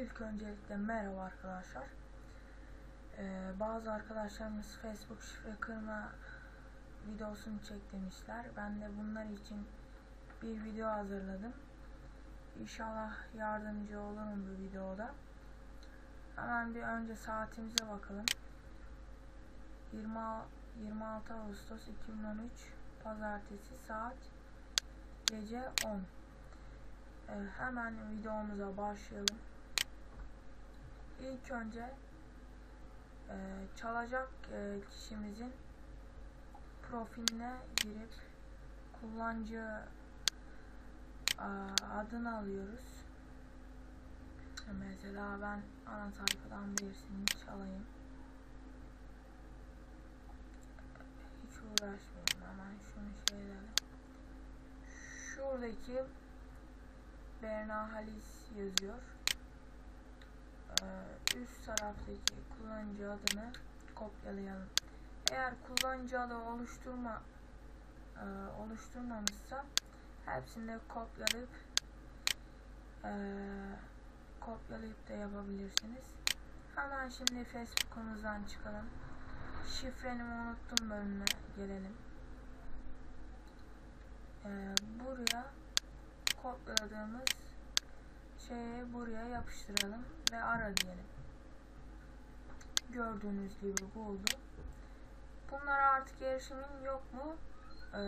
İlk öncelikle merhaba arkadaşlar. Ee, bazı arkadaşlarımız Facebook şifre kırma videosunu çek demişler. Ben de bunlar için bir video hazırladım. İnşallah yardımcı olurum bu videoda. Hemen bir önce saatimize bakalım. 20, 26 Ağustos 2013 Pazartesi saat gece 10. Ee, hemen videomuza başlayalım. İlk önce e, çalacak e, kişimizin profiline girip kullanıcı adını alıyoruz. Mesela ben ana sayfadan birisini çalayım. Hiç uğraşmayayım hemen şunu şey edelim. Şuradaki Berna Halis yazıyor. Taraftaki kullanıcı adını kopyalayalım. Eğer kullanıcı adı oluşturma e, oluşturmamışsa hepsini de kopyalayıp e, kopyalayıp da yapabilirsiniz. Hemen şimdi Facebook'umuzdan çıkalım. Şifrenimi unuttum bölümüne gelelim. Ee, buraya kopyaladığımız şeyi buraya yapıştıralım ve ara diyelim. Gördüğünüz gibi buldu. Bunlara artık erişimin yok mu ee,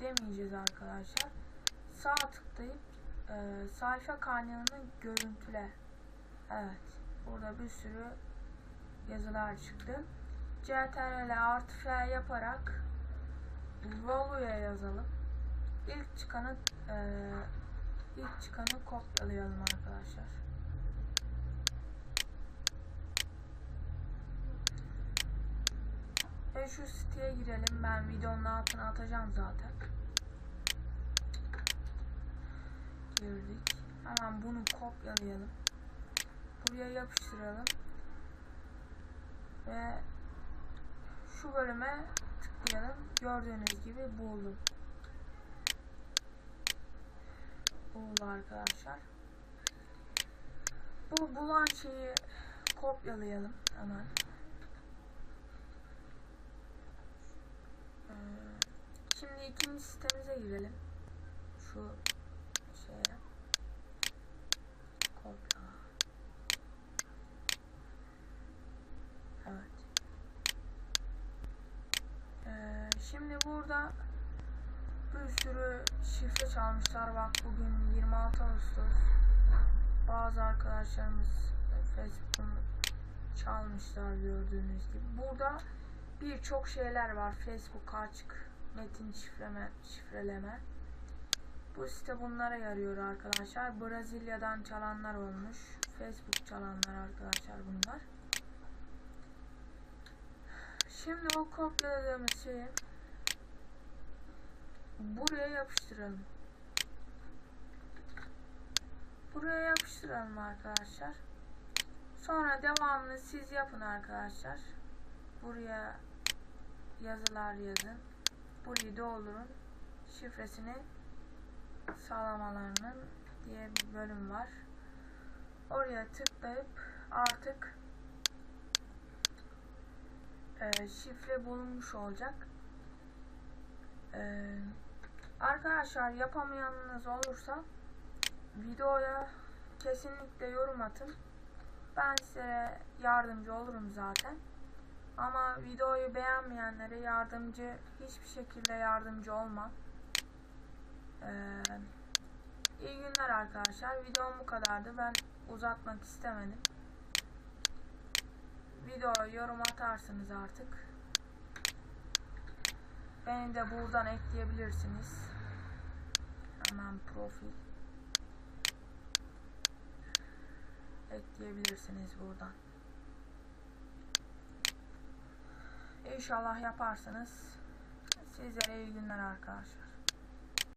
demeyeceğiz arkadaşlar. Sağ tıklayıp e, sayfa kaynağını görüntüle. Evet. Burada bir sürü yazılar çıktı. CTRL artı F yaparak Volu'ya yazalım. İlk çıkanı e, ilk çıkanı kopyalayalım arkadaşlar. Ve şu siteye girelim. Ben videonun altına atacağım zaten. Girdik. Hemen bunu kopyalayalım. Buraya yapıştıralım. Ve şu bölüme tıklayalım. Gördüğünüz gibi buldum. Buldu arkadaşlar. Bu bulan şeyi kopyalayalım hemen. Ee, Şimdi ikinci sitemize girelim. Şu şeye kopya. Evet. Ee, şimdi burada bir sürü şifre çalmışlar. Bak bugün 26 Ağustos. Bazı arkadaşlarımız Facebook'unu çalmışlar gördüğünüz gibi. Burada birçok şeyler var. Facebook açık, metin şifreme, şifreleme. Bu site bunlara yarıyor arkadaşlar. Brezilya'dan çalanlar olmuş. Facebook çalanlar arkadaşlar bunlar. Şimdi o kopyaladığımız şeyi buraya yapıştıralım. Buraya yapıştıralım arkadaşlar. Sonra devamını siz yapın arkadaşlar. Buraya yazılar yazın. Burayı doldurun. Şifresini sağlamalarının diye bir bölüm var. Oraya tıklayıp artık e, şifre bulunmuş olacak. E, arkadaşlar yapamayanınız olursa videoya kesinlikle yorum atın. Ben size yardımcı olurum zaten. Ama videoyu beğenmeyenlere yardımcı hiçbir şekilde yardımcı olmam. Ee, iyi günler arkadaşlar. Videom bu kadardı. Ben uzatmak istemedim. Videoya yorum atarsınız artık. Beni de buradan ekleyebilirsiniz. Hemen profil ekleyebilirsiniz buradan. İnşallah yaparsınız. Sizlere iyi günler arkadaşlar.